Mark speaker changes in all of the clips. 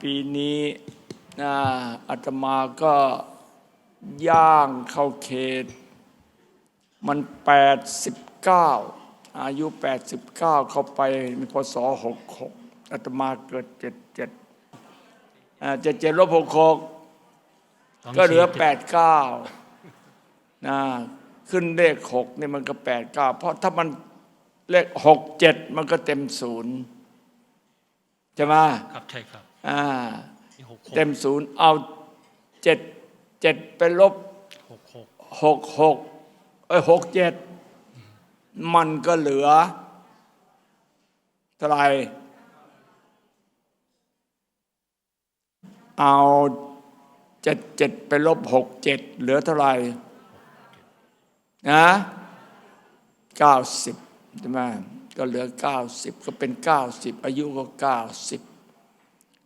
Speaker 1: ปีนี้นะอาตมาก็ย่างเข้าเขต มัน 89 อายุ 89 เข้าไปมีพศ66อาตมาเกิด 77อ่า77ลบ66 ก็เหลือ 89นะขึ้นเลข 6 นี่มันก็ 89 เพราะถ้ามันเลข 67 มันก็เต็มศูนย์ใช่ไหม
Speaker 2: ครับใช่ครับ
Speaker 1: อ่า
Speaker 2: นี่หกหก
Speaker 1: เต็มศูนย์เอาเจ็ดเจ็ดไปลบ
Speaker 2: หกหก
Speaker 1: หกหกเอ้ยหกเจ็ดมันก็เหลือเท่าไหร่เอาเจ็ดเจ็ดไปลบหกเจ็ดเหลือเท่าไหร่นะเก้าสิบใช่ไหมก็เหลือเก้าสิบก็เป็นเก้าสิบอายุก็เก้าสิบ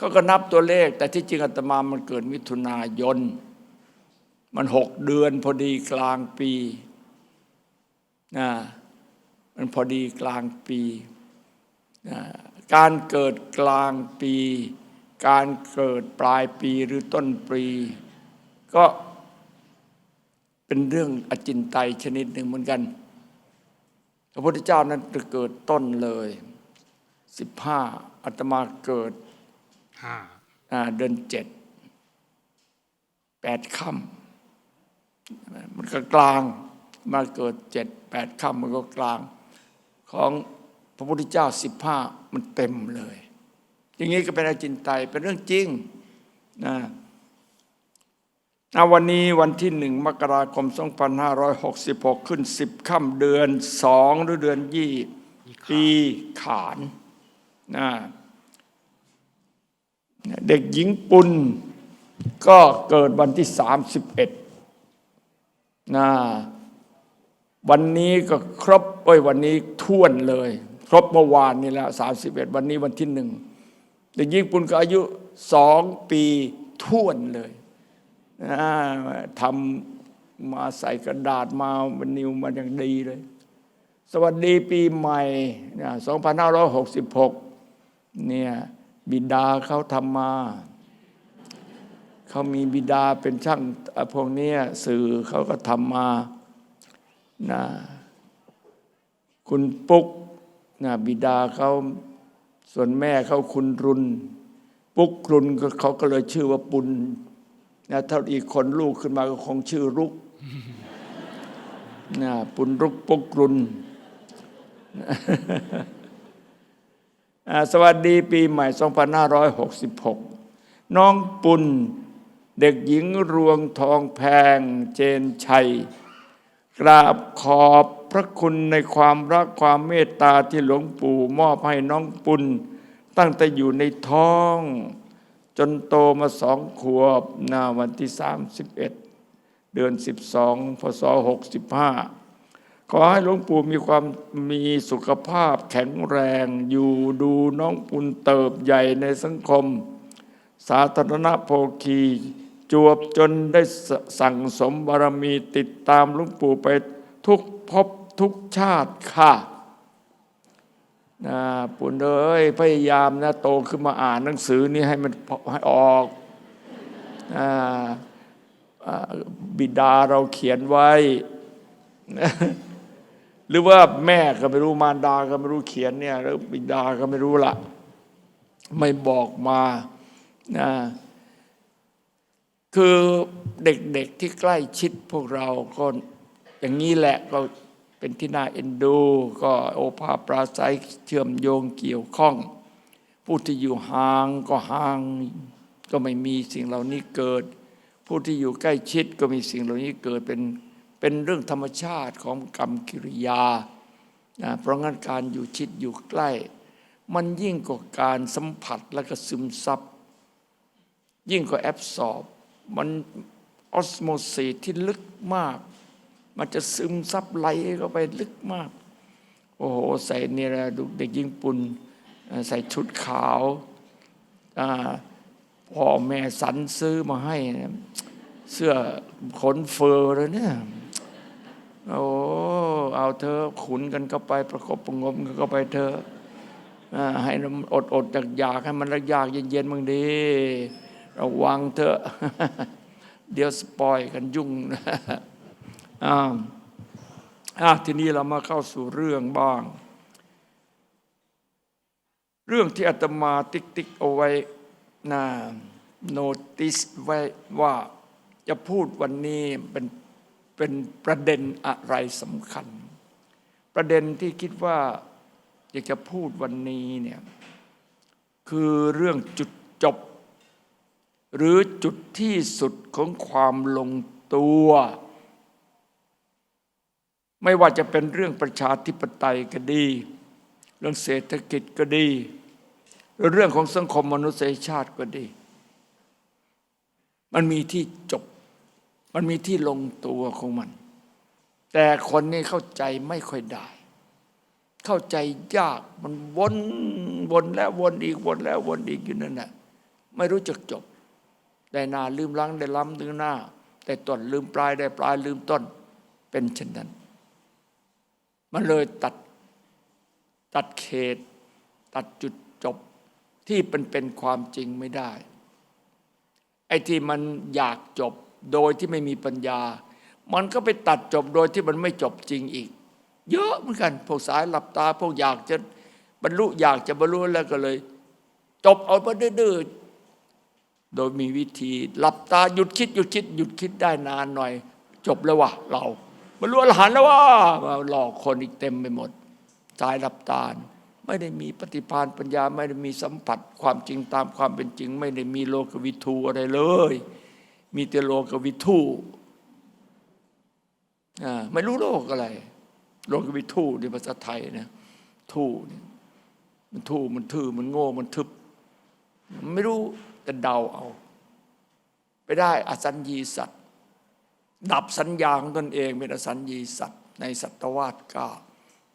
Speaker 1: ก็ก็นับตัวเลข แต่ที่จริงอาตมามันเกิดมิถุนายน มันหกเดือนพอดีกลางปีนะมันพอดีกลางปีนะการเกิดกลางปี การเกิดปลายปีหรือต้นปีก็เป็นเรื่องอจินไตยชนิดหนึ่งเหมือนกัน พระพุทธเจ้านั้นเกิดต้นเลยสิบห้าอาตมาเกิด
Speaker 2: ห้า
Speaker 1: เดือนเจ็ดแปดค่ำมันก็กลางมาเกิดเจ็ดแปดค่ำมันก็กลาง ของพระพุทธเจ้าสิบห้ามันเต็มเลย อย่างนี้ก็เป็นอาจินไตยเป็นเรื่องจริงนะเอาวันนี้วันที่หนึ่งมกราคม 2566 ขึ้นสิบค่ำเดือนสองหรือเดือนยี่
Speaker 2: ยี่
Speaker 1: ปีขานนะ เด็กหญิงปุณก็เกิดวันที่ 31นะวันนี้ก็ครบเอ้ยวันนี้ท่วนเลย ครบเมื่อวานนี่แล้ว31วันนี้วันที่หนึ่งเด็กหญิงปุณก็อายุสองปีท่วนเลยนะทำมาใส่กระดาษมาเป็นนิวมาอย่างดีเลย สวัสดีปีใหม่เนี่ย2566 เนี่ย บิดาเขาทำมา เขามีบิดาเป็นช่างพวกนี้สื่อเขาก็ทำมานะคุณปุ๊กนะบิดาเขาส่วนแม่เขาคุณรุน ปุ๊กรุนเขาก็เลยชื่อว่าปุณนะถ้าอีกคนลูกขึ้นมาก็คงชื่อรุกนะปุณรุกปุ๊กรุน สวัสดีปีใหม่ 2566 น้องปุณเด็กหญิงรวงทองแพงเจนชัย กราบขอบพระคุณในความรักความเมตตาที่หลวงปู่มอบให้น้องปุณตั้งแต่อยู่ในท้อง จนโตมาสองขวบนาวันที่ 31 เดือน 12พศ65 ขอให้หลวงปู่มีความมีสุขภาพแข็งแรง อยู่ดูน้องปุณเติบใหญ่ในสังคม สาธารณโภคี จวบจนได้สั่งสมบารมีติดตามหลวงปู่ไปทุกภพทุกชาติค่ะนะปุณเอ้ยพยายามนะโตขึ้นมาอ่านหนังสือนี้ให้มันให้ออกอบิดาเราเขียนไว้ หรือว่าแม่ก็ไม่รู้มารดาก็ไม่รู้เขียนเนี่ยหรือบิดาก็ไม่รู้ละไม่บอกมานะคือเด็กๆที่ใกล้ชิดพวกเราก็อย่างนี้แหละก็เป็นที่น่าเอ็นดู ก็โอภาปราศัยเชื่อมโยงเกี่ยวข้อง ผู้ที่อยู่ห่างก็ห่าง ก็ไม่มีสิ่งเหล่านี้เกิด ผู้ที่อยู่ใกล้ชิดก็มีสิ่งเหล่านี้เกิดเป็น เป็นเรื่องธรรมชาติของกรรมกิริยานะเพราะงั้นการอยู่ชิดอยู่ใกล้ มันยิ่งกว่าการสัมผัสและก็ซึมซับ ยิ่งกว่าแอบสอบ มันออสโมซีที่ลึกมาก มันจะซึมซับไหลเข้าไปลึกมาก โอ้โห ใส่เนี่ยนะดูเด็กยิงปุ่นใส่ชุดขาวพ่อแม่สันซื้อมาให้นะเสื้อขนเฟอร์เลยเนี่ย เอาเธอขุนกันเข้าไปประคบประงมกันเข้าไปเธอให้มันอดอดอยากอยากให้มันละยากเย็นๆมึงดีระวังเถอะ เดี๋ยวสปอยกันยุ่งอ่าอะทีนี้เรามาเข้าสู่เรื่องบ้าง เรื่องที่อาตมาติ๊กติ๊กเอาไว้นะโนติสไว้ว่าจะพูดวันนี้เป็น เป็นประเด็นอะไรสำคัญ ประเด็นที่คิดว่าอยากจะพูดวันนี้เนี่ยคือเรื่องจุดจบ หรือจุดที่สุดของความลงตัว ไม่ว่าจะเป็นเรื่องประชาธิปไตยก็ดี เรื่องเศรษฐกิจก็ดีหรือเรื่องของสังคมมนุษยชาติก็ดี มันมีที่จบ มันมีที่ลงตัวของมัน แต่คนนี่เข้าใจไม่ค่อยได้ เข้าใจยากมันวนวนแล้ววนอีกวนแล้ววนอีกอยู่นั่นแหละไม่รู้จักจบ ได้นาลืมลังได้ล้ำลืมหน้าได้ต้นลืมปลายได้ปลายลืมต้น เป็นเช่นนั้น มันเลยตัดตัดเขต ตัดจุดจบที่เป็นเป็นความจริงไม่ได้ ไอ้ที่มันอยากจบ โดยที่ไม่มีปัญญา มันก็ไปตัดจบโดยที่มันไม่จบจริงอีก เยอะเหมือนกัน พวกสายหลับตา พวกอยากจะบรรลุอยากจะบรรลุแล้วก็เลย จบเอาไปดื้อโดยมีวิธีหลับตาหยุดคิดหยุดคิดหยุดคิดได้นานหน่อย จบแล้ววะเราบรรลุอรหันต์แล้ววะมาหลอกคนอีกเต็มไปหมด สายหลับตาไม่ได้มีปฏิภาณปัญญาไม่ได้มีสัมผัสความจริงตามความเป็นจริง ไม่ได้มีโลกวิทูอะไรเลย มีแต่โลกวิทูอ่าไม่รู้โลกอะไร โลกวิทูในภาษาไทยนะทูเนี่ยมันทูมันทื่อมันโง่มันทึบ ไม่รู้แต่เดาเอา ไปได้อสัญญีสัตว์ ดับสัญญาของตนเองเป็นอสัญญีสัตว์ ในสัตวาสกา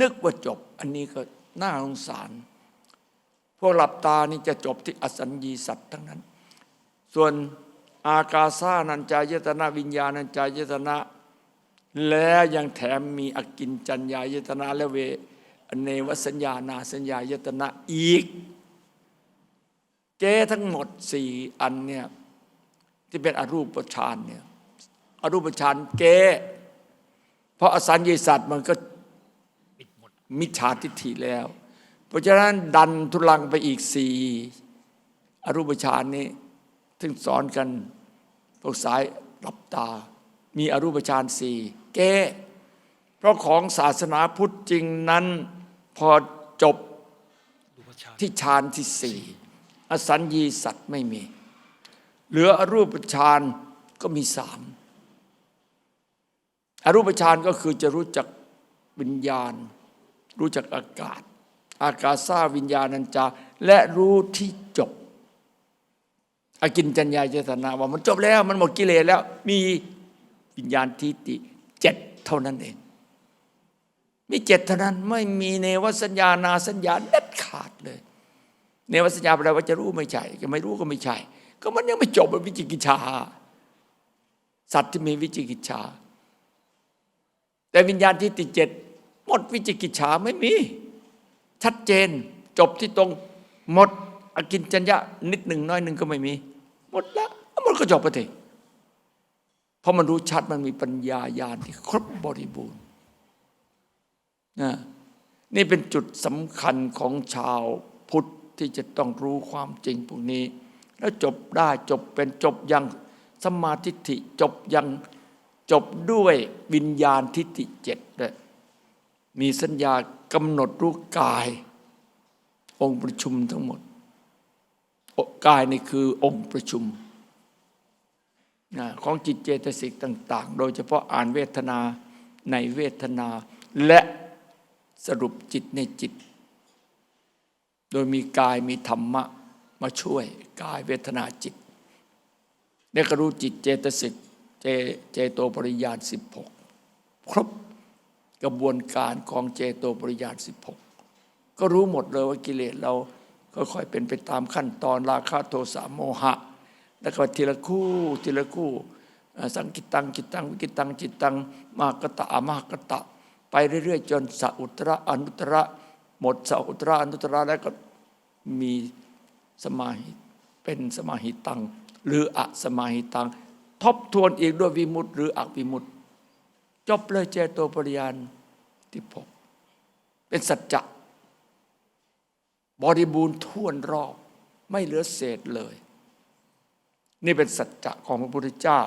Speaker 1: นึกว่าจบ อันนี้ก็น่าสงสาร พวกหลับตานี่จะจบที่อสัญญีสัตว์ทั้งนั้น ส่วน อากาซานัญจายตนะวิญญาณัญจายตนะ แล้วยังแถมมีอกินจัญญายตนะและเวเนวสัญญานาสัญญายตนะอีก เจทั้งหมดสี่อันเนี่ยที่เป็นอรูปฌานเนี่ยอรูปฌานเกเพราะอสัญญีสัตว์มันก็
Speaker 2: ปิดหม
Speaker 1: มิจฉาทิฏฐิแล้ว เพราะฉะนั้นดันทุลังไปอีกสี่อรูปฌานนี้ ถึงสอนกันพวกสายหลับตา มีอรูปฌานสี่เก้เพราะของศาสนาพุทธจริงนั้นพอจบที่ฌานที่สี่อสัญญีสัตว์ไม่มี เหลืออรูปฌานก็มีสามอรูปฌานก็คือจะรู้จักวิญญาณ รู้จักอากาศ อากาศซาวิญญาณัญจา และรู้ที่จบ อากินจัญญาเจตนาว่ามันจบแล้วมันหมดกิเลสแล้ว มีวิญญาณทิฏฐิเจ็ดเท่านั้นเอง มีเจ็ดเท่านั้นไม่มีเนวสัญญานาสัญญาเด็ดขาดเลย เนวสัญญาแปลว่าจะรู้ไม่ใช่จะไม่รู้ก็ไม่ใช่ ก็มันยังไม่จบมันวิจิกิจฉาสัตว์ที่มีวิจิกิจฉาแต่วิญญาณที่ติเจ็ดหมดวิจิกิจฉาไม่มี ชัดเจนจบที่ตรงหมดอกินจัญญะนิดหนึ่งน้อยหนึ่งก็ไม่มี หมดแล้วมันก็จบไปทีเพราะมันรู้ชัดมันมีปัญญาญาณที่ครบบริบูรณ์นะนี่เป็นจุดสำคัญของชาวพุทธที่จะต้องรู้ความจริงพวกนี้ แล้วจบได้จบเป็นจบยังสมาทิฏฐิจบยังจบด้วยวิญญาณทิฏฐิเจ็ดด้วยมีสัญญากำหนดรู้กาย องค์ประชุมทั้งหมด กายนี่คือองค์ประชุมของจิตเจตสิกต่าง ๆ โดยเฉพาะอ่านเวทนาในเวทนา และสรุปจิตในจิต โดยมีกายมีธรรมะมาช่วยกายเวทนาจิตเนี่ก็รู้จิตเจตสิกเจเจโตปริยานสิบหกครบกระบวนการของเจโตปริยานสิบหกก็รู้หมดเลยว่ากิเลสเรา ค่อยๆเป็นไปตามขั้นตอนราคะโทสะโมหะ แล้วก็ทีละคู่ทีละคู่สังกิตังกิตังวิกิตังจิตังมากตะอามากตะ ไปเรื่อยๆ จนสัอุตระอนุตระหมดสัอุตราอนุตราแล้วก็มีสมาหิเป็นสมาหิตัง หรืออะสมาหิตัง ทบทวนอีกด้วยวิมุตติหรืออวิมุตติจบเลยเจโตปริยานที่พบเป็นสัจจะ บริบูรณ์ท่วนรอบ ไม่เหลือเศษเลย นี่เป็นสัจจะของพระพุทธเจ้า